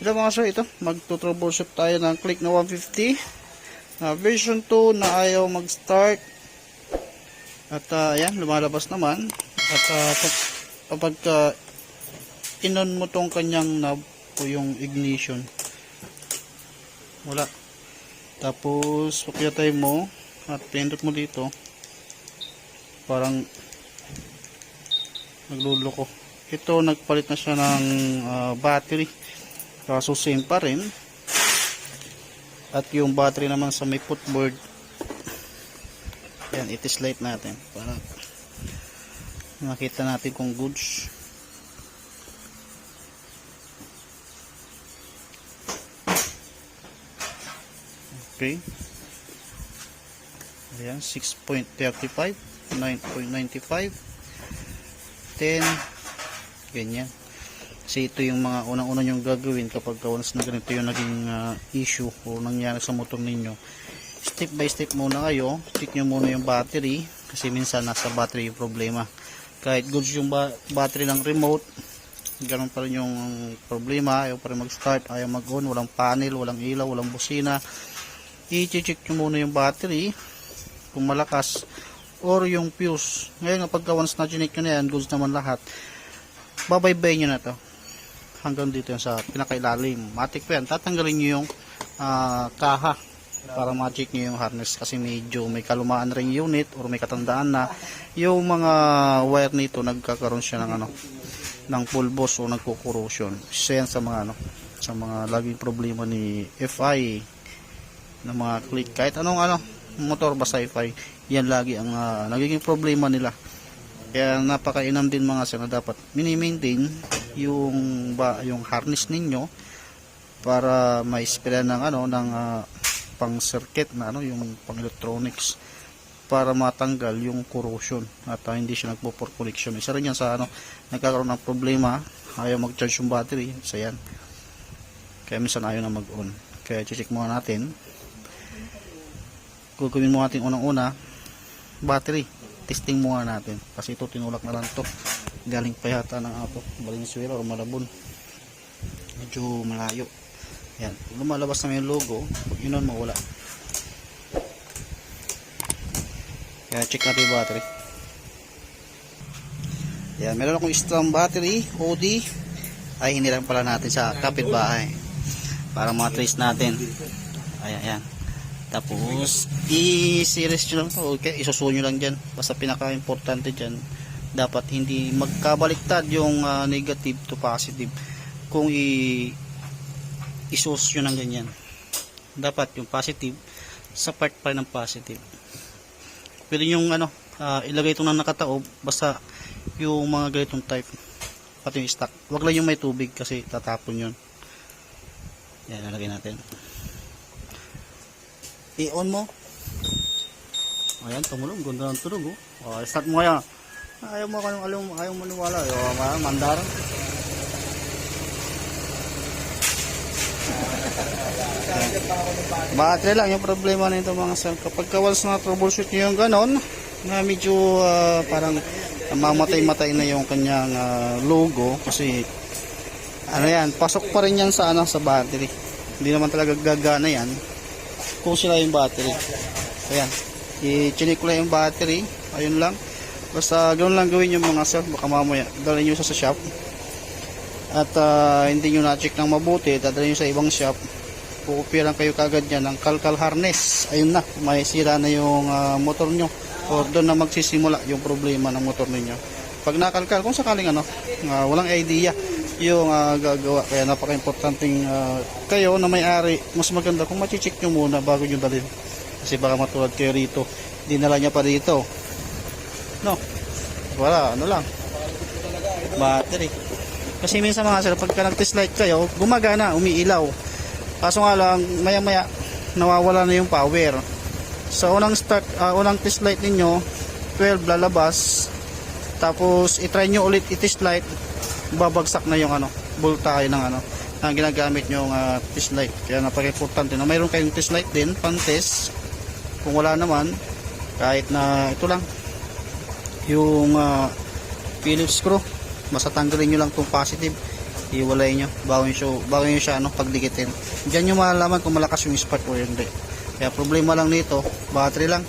Ito mga sir, ito, magto-troubleshoot tayo ng click na 150. na version 2 na ayaw mag-start. At ah, ayan, lumalabas naman. At uh, kapag uh, inon mo tong kanyang knob o yung ignition, wala. Tapos, pakyatay mo at pindot mo dito. Parang nagluloko. Ito, nagpalit na siya ng ah, battery. Kaso same pa rin. At yung battery naman sa may footboard. Yan, itis light natin. Para makita natin kung goods. Okay. Ayan, 6.35, 9.95, 10, ganyan. Kasi ito yung mga unang-unang yung gagawin kapag once na ganito yung naging ah, issue o nangyari sa motor ninyo. Step by step muna kayo, check nyo muna yung battery kasi minsan nasa battery yung problema. Kahit goods yung ba- battery ng remote, ganun pa rin yung problema, ayaw pa rin mag-start, ayaw mag-on, walang panel, walang ilaw, walang busina. I-check nyo muna yung battery kung malakas or yung fuse. Ngayon kapag once na chinik nyo na yan, goods naman lahat, babaybay nyo na to hanggang dito yan sa pinakailalim. Matik pa yan, tatanggalin nyo yung ah, kaha para ma-check nyo yung harness kasi medyo may kalumaan rin unit or may katandaan na yung mga wire nito nagkakaroon siya ng ano ng pulbos o nagko-corrosion. Isa yan sa mga ano sa mga laging problema ni FI ng mga click kahit anong ano motor ba sci-fi yan lagi ang ah, nagiging problema nila kaya napakainam din mga sir na dapat mini-maintain yung ba yung harness ninyo para ma-spray ng ano ng ah, pang circuit na ano yung pang electronics para matanggal yung corrosion at ah, hindi siya nagpo-for connection isa rin yan sa ano nagkakaroon ng problema ayaw mag-charge yung battery isa yan. Kaya minsan ayaw na mag-on. Kaya check muna natin. Gagawin mo natin unang-una battery testing muna natin. Kasi ito tinulak na lang to. Galing pa yata ng ato Valenzuela or Malabon. Medyo malayo. Yan lumalabas na yung logo. Pag inon mawala. Kaya check natin yung battery. Yan meron akong strong battery OD ay hindi lang pala natin sa kapitbahay. Para matrace natin. Ayan yan tapos, i-series nyo lang to. Okay, isusuyo nyo lang dyan. Basta pinaka-importante dyan, dapat hindi magkabaliktad yung ah, negative to positive. Kung i isus nyo ng ganyan. Dapat yung positive, sa part pa ng positive. Pwede yung ano, ah, ilagay ito ng nakataob, basta yung mga ganitong type, pati yung stock. Huwag lang yung may tubig kasi tatapon yun. Yan, nalagay natin i-on mo. Ayan, tumulong. Ganda ng tulog, oh. oh start mo kaya. Ayaw mo kanong alam, ayaw mo maniwala. Ayaw mo mandar. Battery lang yung problema nito mga sir. Kapag kawals na troubleshoot nyo yung ganon, na medyo ah, parang mamatay-matay na yung kanyang ah, logo kasi ano yan, pasok pa rin yan sa ano sa battery. Hindi naman talaga gagana yan kung sila yung battery. Ayan. I-chinik ko lang yung battery. Ayun lang. Basta ganoon lang gawin yung mga sir. Baka mamaya dalhin nyo sa, shop. At ah, hindi nyo na-check ng mabuti. Dadalhin nyo sa ibang shop. Pukupiran kayo kagad yan ng kalkal harness. Ayun na. May sira na yung ah, motor nyo. O doon na magsisimula yung problema ng motor ninyo. Pag nakalkal, kung sakaling ano, ah, walang idea yung ah, gagawa. Kaya napaka-importanting ah, kayo na may-ari, mas maganda kung machicheck nyo muna bago nyo dalhin. Kasi baka matulad kayo rito, dinala niya pa dito. No, wala, ano lang. Battery. Kasi minsan mga sir, pagka nag-test light kayo, gumagana, umiilaw. Kaso nga lang, maya-maya, nawawala na yung power. Sa unang start, ah, unang test light ninyo, 12 lalabas. Tapos, itry nyo ulit i-test light, babagsak na yung ano, voltahe ng ano, ang ginagamit yung uh, test light. Kaya napaka-importante na mayroon kayong test light din, pang test. Kung wala naman, kahit na ito lang, yung uh, Phillips screw, basta tanggalin nyo lang itong positive, iwalay nyo. Bago nyo siya, bago nyo siya ano, pagdikitin dyan nyo malalaman kung malakas yung spark o hindi. Kaya problema lang nito battery lang